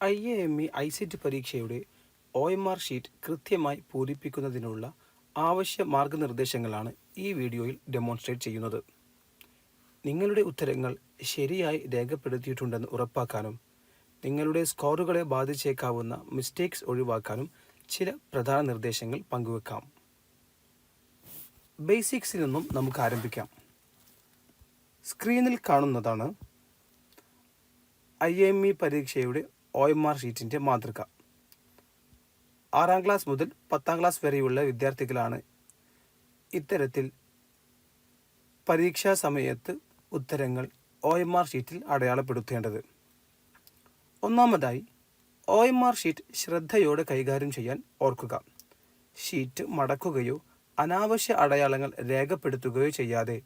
I A M E I set പരീക്ഷയുടെ O M R sheet കൃത്യമായി പൂരിപ്പിക്കുന്നതിനുള്ള ആവശ്യ മാർഗനിർദ്ദേശങ്ങളാണ് ഈ വീഡിയോയിൽ ഡെമോൺസ്ട്രേറ്റ് ചെയ്യുന്നത്. നിങ്ങളുടെ ഉത്തരങ്ങൾ ശരിയായി രേഖപ്പെടുത്തിയിട്ടുണ്ടെന്ന് ഉറപ്പാക്കാനും നിങ്ങളുടെ സ്കോറുകളെ ബാധിച്ചേക്കാവുന്ന മിസ്റ്റേക്സ് ഒഴിവാക്കാനും ചില പ്രധാന നിർദ്ദേശങ്ങൾ പങ്കുവെക്കാം. ബേസിക്സിൽ നിന്നും നമുക്ക് ആരംഭിക്കാം. സ്ക്രീനിൽ കാണുന്നതാണ് ഐ എം ഇ പരീക്ഷയുടെ ഒ എം ആർ ഷീറ്റിന്റെ മാതൃക. ആറാം ക്ലാസ് മുതൽ പത്താം ക്ലാസ് വരെയുള്ള വിദ്യാർത്ഥികളാണ് ഇത്തരത്തിൽ പരീക്ഷാ സമയത്ത് ഉത്തരങ്ങൾ ഒ എം ആർ ഷീറ്റിൽ അടയാളപ്പെടുത്തേണ്ടത്. ഒന്നാമതായി ഒ എം ആർ ഷീറ്റ് ശ്രദ്ധയോടെ കൈകാര്യം ചെയ്യാൻ ഓർക്കുക. ഷീറ്റ് മടക്കുകയോ അനാവശ്യ അടയാളങ്ങൾ രേഖപ്പെടുത്തുകയോ ചെയ്യാതെ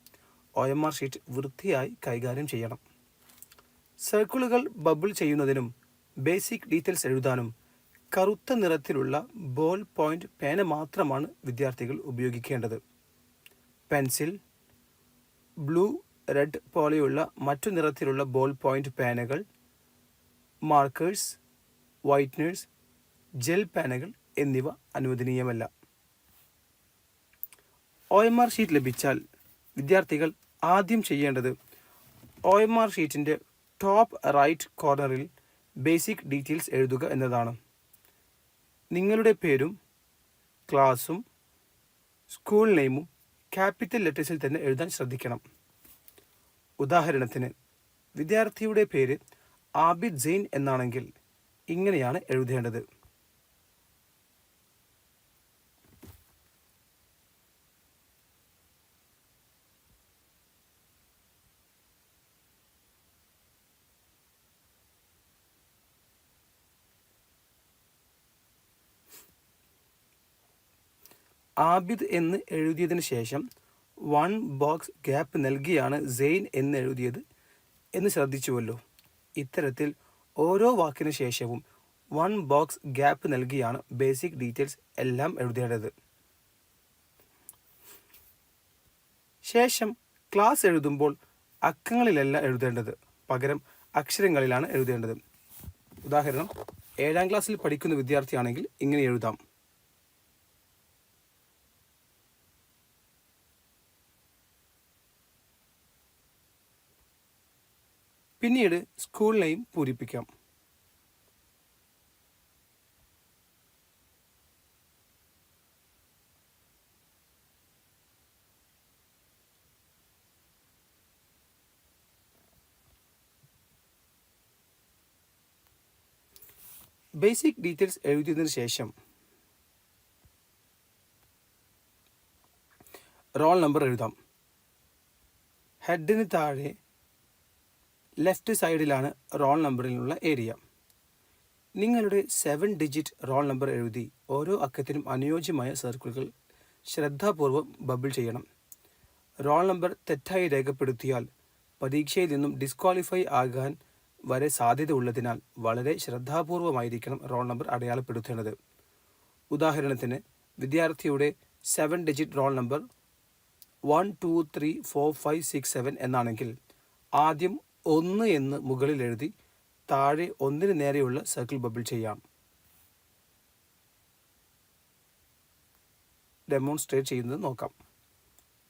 ഒ എം ആർ ഷീറ്റ് വൃത്തിയായി കൈകാര്യം ചെയ്യണം. സർക്കിളുകൾ ബബിൾ ചെയ്യുന്നതിനും ബേസിക് ഡീറ്റെയിൽസ് എഴുതാനും കറുത്ത നിറത്തിലുള്ള ബോൾ പോയിന്റ് പേന മാത്രമാണ് വിദ്യാർത്ഥികൾ ഉപയോഗിക്കേണ്ടത്. പെൻസിൽ ബ്ലൂ റെഡ് പോലെയുള്ള മറ്റു നിറത്തിലുള്ള ബോൾ പോയിന്റ് പേനകൾ മാർക്കേഴ്സ് വൈറ്റ്നേഴ്സ് ജെൽ പേനകൾ എന്നിവ അനുവദനീയമല്ല. ഒ എം ആർ ഷീറ്റ് ലഭിച്ചാൽ വിദ്യാർത്ഥികൾ ആദ്യം ചെയ്യേണ്ടത് ഒ എം ആർ ഷീറ്റിന്റെ ടോപ്പ് റൈറ്റ് കോർണറിൽ ബേസിക് ഡീറ്റെയിൽസ് എഴുതുക എന്നതാണ്. നിങ്ങളുടെ പേരും ക്ലാസും സ്കൂൾ നെയിമും ക്യാപിറ്റൽ ലെറ്റേഴ്സിൽ തന്നെ എഴുതാൻ ശ്രദ്ധിക്കണം. ഉദാഹരണത്തിന് വിദ്യാർത്ഥിയുടെ പേര് ആബിദ് ജെയിൻ എന്നാണെങ്കിൽ ഇങ്ങനെയാണ് എഴുതേണ്ടത്. ആബിദ് എന്ന് എഴുതിയതിന് ശേഷം വൺ ബോക്സ് ഗ്യാപ്പ് നൽകിയാണ് സെയിൻ എന്ന് എഴുതിയത് എന്ന് ശ്രദ്ധിച്ചുവല്ലോ. ഇത്തരത്തിൽ ഓരോ വാക്കിന് ശേഷവും വൺ ബോക്സ് ഗ്യാപ്പ് നൽകിയാണ് ബേസിക് ഡീറ്റെയിൽസ് എല്ലാം എഴുതേണ്ടത്. ശേഷം ക്ലാസ് എഴുതുമ്പോൾ അക്കങ്ങളിലല്ല എഴുതേണ്ടത്. പകരം അക്ഷരങ്ങളിലാണ് എഴുതേണ്ടത്. ഉദാഹരണം ഏഴാം ക്ലാസ്സിൽ പഠിക്കുന്ന വിദ്യാർത്ഥിയാണെങ്കിൽ ഇങ്ങനെ എഴുതാം. പിന്നീട് സ്കൂൾ നെയിം പൂരിപ്പിക്കാം. ബേസിക് ഡീറ്റെയിൽസ് എഴുതിയതിനു ശേഷം റോൾ നമ്പർ എഴുതാം. ഹെഡിന് താഴെ ലെഫ്റ്റ് സൈഡിലാണ് റോൾ നമ്പറിലുള്ള ഏരിയ. നിങ്ങളുടെ സെവൻ ഡിജിറ്റ് റോൾ നമ്പർ എഴുതി ഓരോ അക്കത്തിനും അനുയോജ്യമായ സർക്കിളുകൾ ശ്രദ്ധാപൂർവം ബബിൾ ചെയ്യണം. റോൾ നമ്പർ തെറ്റായി രേഖപ്പെടുത്തിയാൽ പരീക്ഷയിൽ നിന്നും ഡിസ്ക്വാളിഫൈ ആകാൻ വരെ സാധ്യത ഉള്ളതിനാൽ വളരെ ശ്രദ്ധാപൂർവമായിരിക്കണം റോൾ നമ്പർ അടയാളപ്പെടുത്തേണ്ടത്. ഉദാഹരണത്തിന് വിദ്യാർത്ഥിയുടെ seven digit roll number one two three four five six seven എന്നാണെങ്കിൽ ആദ്യം ഒന്ന് എന്ന് മുകളിൽ എഴുതി താഴെ ഒന്നിന് നേരെയുള്ള സർക്കിൾ ബബിൾ ചെയ്യാം. ഡെമോൺസ്ട്രേറ്റ് ചെയ്യുന്നത് നോക്കാം.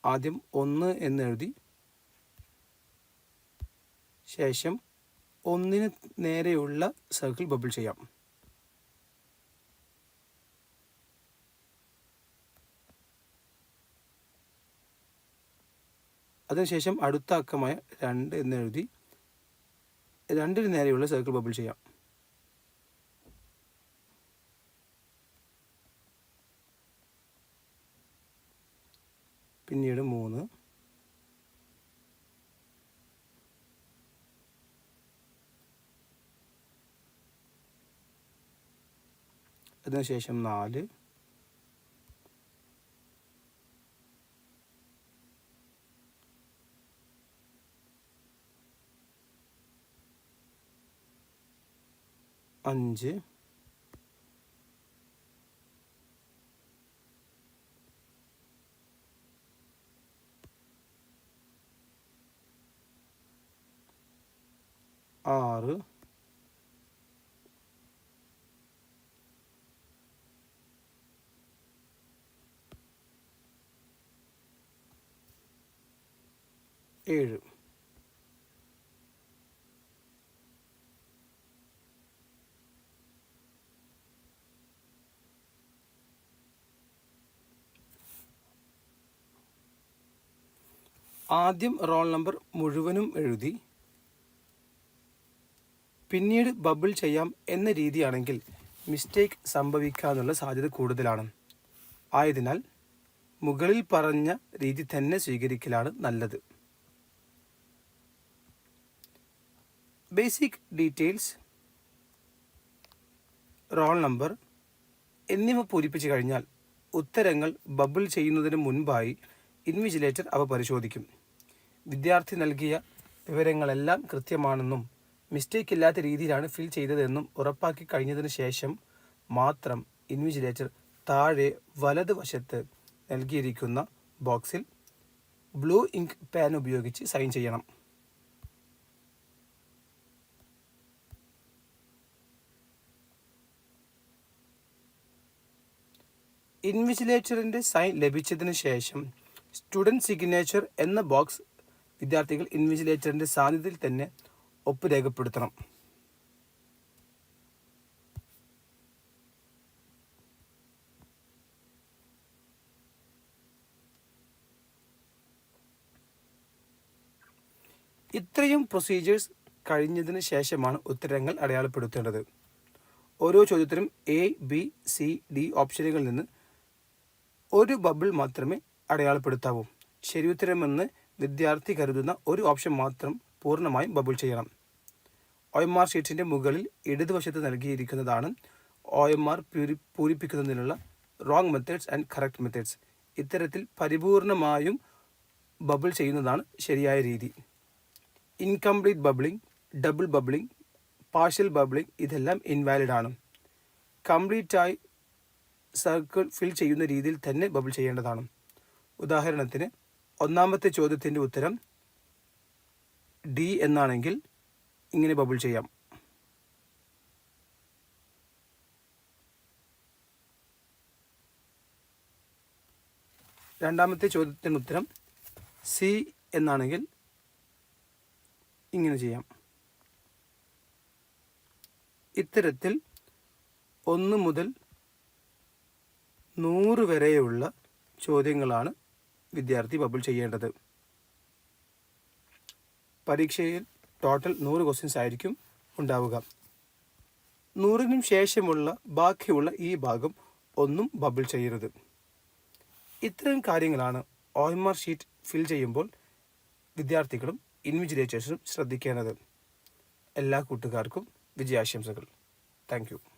ആദ്യം ഒന്ന് എന്ന് എഴുതി ശേഷം ഒന്നിന് നേരെയുള്ള സർക്കിൾ ബബിൾ ചെയ്യാം. അതിനുശേഷം അടുത്ത അക്കമായ രണ്ട് എന്ന് എഴുതി രണ്ടിന് നേരെയുള്ള സർക്കിൾ ബബിൾ ചെയ്യാം. പിന്നീട് മൂന്ന്. അതിനുശേഷം നാല്. അഞ്ച് ആറ് ഏഴ് ആദ്യം റോൾ നമ്പർ മുഴുവനും എഴുതി പിന്നീട് ബബിൾ ചെയ്യാം എന്ന രീതിയാണെങ്കിൽ മിസ്റ്റേക്ക് സംഭവിക്കാനുള്ള സാധ്യത കൂടുതലാണ്. ആയതിനാൽ മുകളിൽ പറഞ്ഞ രീതി തന്നെ സ്വീകരിക്കലാണ് നല്ലത്. ബേസിക് ഡീറ്റെയിൽസ് റോൾ നമ്പർ എന്നിവ പൂരിപ്പിച്ചു കഴിഞ്ഞാൽ ഉത്തരങ്ങൾ ബബിൾ ചെയ്യുന്നതിന് മുൻപായി ഇൻവിജിലേറ്റർ അവ പരിശോധിക്കും. വിദ്യാർത്ഥി നൽകിയ വിവരങ്ങളെല്ലാം കൃത്യമാണെന്നും മിസ്റ്റേക്ക് ഇല്ലാത്ത രീതിയിലാണ് ഫിൽ ചെയ്തതെന്നും ഉറപ്പാക്കി കഴിഞ്ഞതിന് ശേഷം മാത്രം ഇൻവിജിലേറ്റർ താഴെ വലതുവശത്ത് നൽകിയിരിക്കുന്ന ബോക്സിൽ ബ്ലൂ ഇങ്ക് പാൻ ഉപയോഗിച്ച് സൈൻ ചെയ്യണം. ഇൻവിജിലേറ്ററിന്റെ സൈൻ ലഭിച്ചതിന് ശേഷം സ്റ്റുഡന്റ് സിഗ്നേച്ചർ എന്ന ബോക്സ് വിദ്യാർത്ഥികൾ ഇൻവിജിലേറ്ററിന്റെ സാന്നിധ്യത്തിൽ തന്നെ ഒപ്പ് രേഖപ്പെടുത്തണം. ഇത്രയും പ്രൊസീജിയേഴ്സ് കഴിഞ്ഞതിന് ശേഷമാണ് ഉത്തരങ്ങൾ അടയാളപ്പെടുത്തേണ്ടത്. ഓരോ ചോദ്യത്തിനും എ ബി സി ഡി ഓപ്ഷനുകളിൽ നിന്ന് ഒരു ബബിൾ മാത്രമേ അടയാളപ്പെടുത്താവൂ. ശരിയുത്തരമെന്ന് വിദ്യാർത്ഥി കരുതുന്ന ഒരു ഓപ്ഷൻ മാത്രം പൂർണമായും ബബിൾ ചെയ്യണം. ഒ എം ആർ ഷീറ്റിന്റെ മുകളിൽ ഇടതുവശത്ത് നൽകിയിരിക്കുന്നതാണ് ഒ എം ആർ പൂരി പൂരിപ്പിക്കുന്നതിനുള്ള wrong methods and correct methods. ഇത്തരത്തിൽ പരിപൂർണമായും ബബിൾ ചെയ്യുന്നതാണ് ശരിയായ രീതി. Incomplete bubbling double bubbling partial bubbling ഇതെല്ലാം ഇൻവാലിഡ് ആണ്. കംപ്ലീറ്റായി സർക്കിൾ ഫിൽ ചെയ്യുന്ന രീതിയിൽ തന്നെ ബബിൾ ചെയ്യേണ്ടതാണ്. ഉദാഹരണത്തിന് ഒന്നാമത്തെ ചോദ്യത്തിന്റെ ഉത്തരം ഡി എന്നാണെങ്കിൽ ഇങ്ങനെ ബബിൾ ചെയ്യാം. രണ്ടാമത്തെ ചോദ്യത്തിന് ഉത്തരം സി എന്നാണെങ്കിൽ ഇങ്ങനെ ചെയ്യാം. ഇത്തരത്തിൽ ഒന്ന് മുതൽ നൂറ് വരെയുള്ള ചോദ്യങ്ങളാണ് വിദ്യാർത്ഥി ബബിൾ ചെയ്യേണ്ടത്. പരീക്ഷയിൽ ടോട്ടൽ നൂറ് ക്വസ്റ്റ്യൻസ് ആയിരിക്കും ഉണ്ടാവുക. നൂറിനും ശേഷമുള്ള ബാക്കിയുള്ള ഈ ഭാഗം ഒന്നും ബബിൾ ചെയ്യരുത്. ഇത്തരം കാര്യങ്ങളാണ് ഒ ഷീറ്റ് ഫിൽ ചെയ്യുമ്പോൾ വിദ്യാർത്ഥികളും ഇൻവിജിലേറ്റേഴ്സും ശ്രദ്ധിക്കേണ്ടത്. എല്ലാ കൂട്ടുകാർക്കും വിജയാശംസകൾ. താങ്ക്